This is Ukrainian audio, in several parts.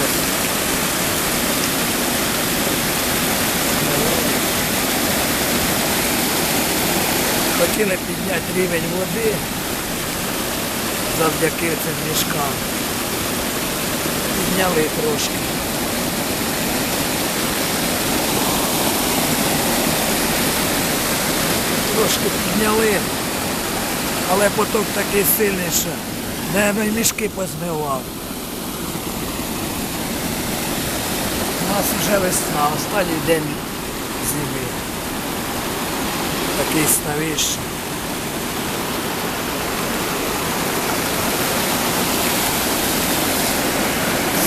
колеса. Хотіли підняти рівень води завдяки цим мішкам. Підняли трошки. Трошки підняли, але поток такий сильний, що не мішки позмивав. Нас вже весна, останній день зими. Такий ставіщий.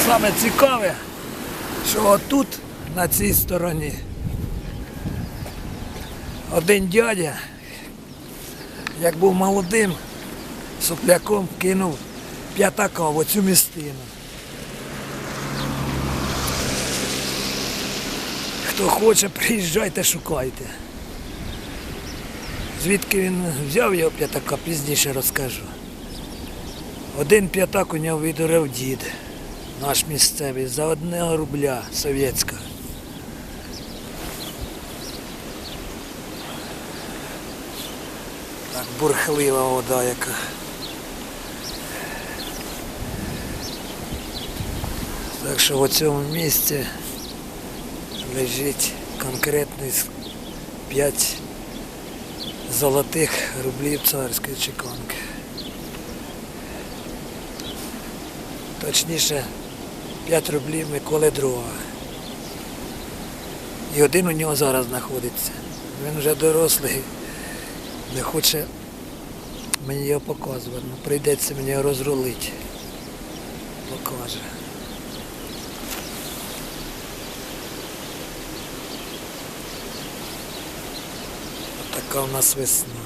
Саме цікаве, що отут, на цій стороні, один дядя, як був молодим, супляком кинув п'ятака в оцю містину. Хто хоче, приїжджайте, шукайте. Звідки він взяв його п'ятака, пізніше розкажу. Один п'ятак у нього видурив дід, наш місцевий, за одного рубля совєтського. Так бурхлива вода яка. Так що в цьому місці лежить конкретний 5 золотих рублів царської чеканки. Точніше 5 рублів Миколи II. І один у нього зараз знаходиться. Він вже дорослий, не хоче мені його показувати. Ну, прийдеться мені його розрулити. Покаже. Така у нас весна.